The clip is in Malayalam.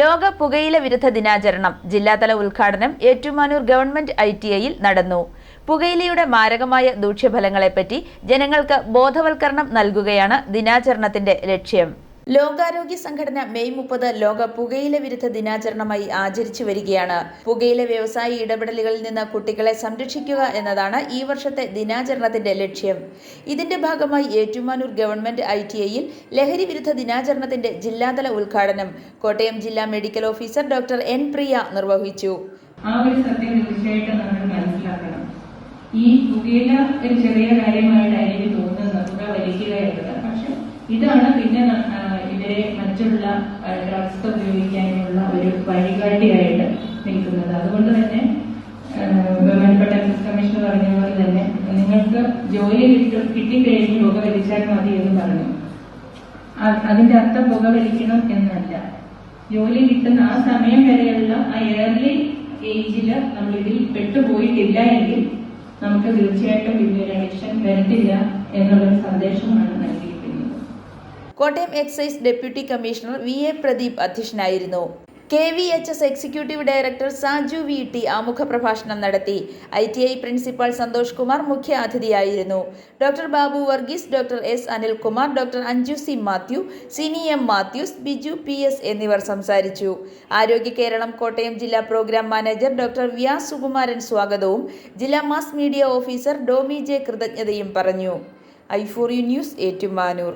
ലോക പുകയില വിരുദ്ധ ദിനാചരണം ജില്ലാതല ഉദ്ഘാടനം ഏറ്റുമാനൂർ ഗവൺമെന്റ് ഐ ടി ഐയിൽ നടന്നു. പുകയിലയുടെ മാരകമായ ദൂഷ്യഫലങ്ങളെപ്പറ്റി ജനങ്ങൾക്ക് ബോധവൽക്കരണം നൽകുകയാണ് ദിനാചരണത്തിന്റെ ലക്ഷ്യം. ലോകാരോഗ്യ സംഘടന മെയ് മുപ്പത് ലോക പുകയില വിരുദ്ധ ദിനാചരണമായി ആചരിച്ചു വരികയാണ്. പുകയില വ്യവസായ ഇടപെടലുകളിൽ നിന്ന് കുട്ടികളെ സംരക്ഷിക്കുക എന്നതാണ് ഈ വർഷത്തെ ദിനാചരണത്തിന്റെ ലക്ഷ്യം. ഇതിന്റെ ഭാഗമായി ഏറ്റുമാനൂർ ഗവൺമെന്റ് ഐ ടി ഐയിൽ ലഹരി വിരുദ്ധ ദിനാചരണത്തിന്റെ ജില്ലാതല ഉദ്ഘാടനം കോട്ടയം ജില്ലാ medical officer doctor N Priya നിർവഹിച്ചു. നമ്മൾ ഈ പുകയില ഒരു ചെറിയ കാര്യമായിട്ടായിരിക്കും തോന്നുന്നത് പുക വലിക്കുക എന്നത് പക്ഷെ ഇതാണ് പിന്നെ ഇവരെ മറ്റുള്ള ഡ്രഗ്സ് ഉപയോഗിക്കാനുള്ള ഒരു വഴികാട്ടിയായിട്ട് നിൽക്കുന്നത്. അതുകൊണ്ട് തന്നെ ബഹുമാനപ്പെട്ട എക്സൈസ് കമ്മീഷണർ പറഞ്ഞ പോലെ തന്നെ നിങ്ങൾക്ക് ജോലി കിട്ടും കിട്ടിക്കഴിഞ്ഞ് പുക വലിച്ചാൽ മതി എന്ന് പറഞ്ഞു. അതിന്റെ അർത്ഥം പുക വലിക്കണം എന്നല്ല. ജോലി കിട്ടുന്ന ആ സമയം വരെയുള്ള ആ ഏർലി ഏജിൽ നമ്മൾ ഇതിൽ പെട്ടുപോയിട്ടില്ല എങ്കിൽ നമുക്ക് തീർച്ചയായിട്ടും വലിയൊരു അഡിക്ഷൻ വരത്തില്ല എന്നുള്ളൊരു സന്ദേശമാണ് നൽകിയിരിക്കുന്നത്. Kottayam excise deputy commissioner V A Pradeep അധ്യക്ഷനായിരുന്നു. K V H S executive director Saju V T ആമുഖ പ്രഭാഷണം നടത്തി. I T I principal Santhosh Kumar മുഖ്യ അതിഥിയായിരുന്നു doctor Babu Varghese doctor S Anilkumar doctor Anju C Mathew Sini M Mathews Biju P S എന്നിവർ സംസാരിച്ചു. ആരോഗ്യ കേരളം കോട്ടയം ജില്ലാ program manager doctor Vyas Sukumaran സ്വാഗതവും ജില്ലാ mass media officer Domi J കൃതജ്ഞതയും പറഞ്ഞു. I four you news Ettumanoor.